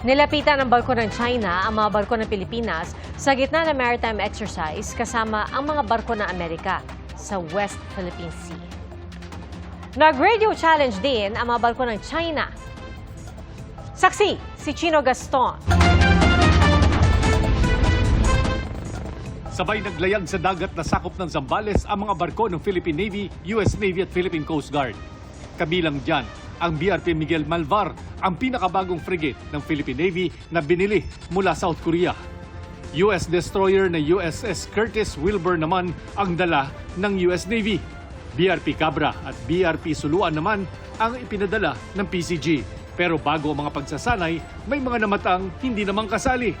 Nilapitan ng barko ng China ang mga barko ng Pilipinas sa gitna ng maritime exercise kasama ang mga barko ng Amerika sa West Philippine Sea. Nag-radio challenge din ang mga barko ng China. Saksi, si Chino Gaston. Sabay naglayag sa dagat na sakop ng Zambales ang mga barko ng Philippine Navy, US Navy at Philippine Coast Guard. Kabilang dyan ang BRP Miguel Malvar, ang pinakabagong frigate ng Philippine Navy na binili mula South Korea. US destroyer na USS Curtis Wilbur naman ang dala ng US Navy. BRP Cabra at BRP Suluan naman ang ipinadala ng PCG. Pero bago ang mga pagsasanay, may mga namatang hindi naman kasali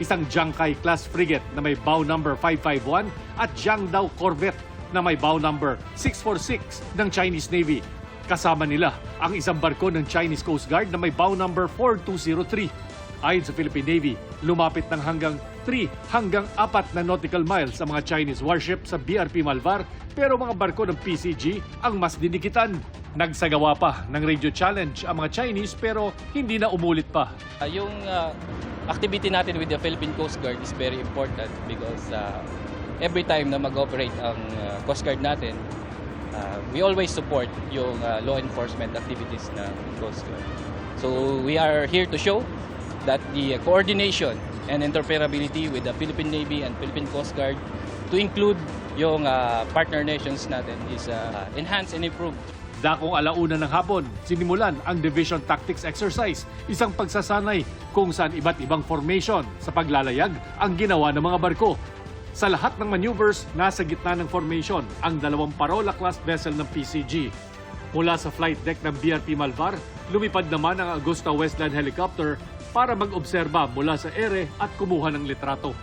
isang Jiangkai class frigate na may bow number 551 at Jiangdao corvette na may bow number 646 ng Chinese Navy. Kasama nila ang isang barko ng Chinese Coast Guard na may bow number 4203. Ayon sa Philippine Navy, lumapit ng hanggang 3 hanggang 4 na nautical miles sa mga Chinese warship sa BRP Malvar pero mga barko ng PCG ang mas dinikitan. Nagsagawa pa ng radio challenge ang mga Chinese pero hindi na umulit pa. Uh, yung uh, activity natin with the Philippine Coast Guard is very important because uh, every time na mag-operate ang uh, Coast Guard natin, uh, we always support yung uh, law enforcement activities ng Coast Guard. So we are here to show that the coordination and interoperability with the Philippine Navy and Philippine Coast Guard to include yung uh, partner nations natin is uh, enhanced and improved. Dakong alauna ng hapon, sinimulan ang Division Tactics Exercise, isang pagsasanay kung saan iba't ibang formation sa paglalayag ang ginawa ng mga barko. Sa lahat ng maneuvers, nasa gitna ng formation ang dalawang Parola-class vessel ng PCG. Mula sa flight deck ng BRP Malvar, lumipad naman ang Augusta Westland helicopter para mag-obserba mula sa ere at kumuha ng litrato.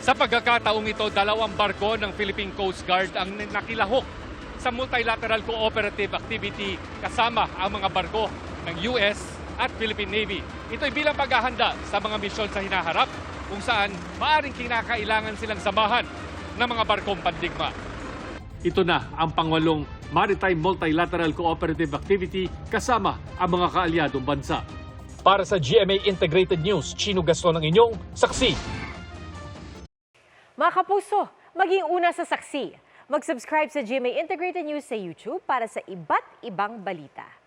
Sa pagkakataong ito, dalawang barko ng Philippine Coast Guard ang nakilahok sa multilateral cooperative activity kasama ang mga barko ng US at Philippine Navy. Ito ay bilang paghahanda sa mga misyon sa hinaharap kung saan maaring kinakailangan silang samahan ng mga barkong pandigma. Ito na ang pangwalong Maritime Multilateral Cooperative Activity kasama ang mga kaalyadong bansa. Para sa GMA Integrated News, Chino Gaston ang inyong saksi. Mga kapuso, maging una sa saksi. Mag-subscribe sa GMA Integrated News sa YouTube para sa iba't ibang balita.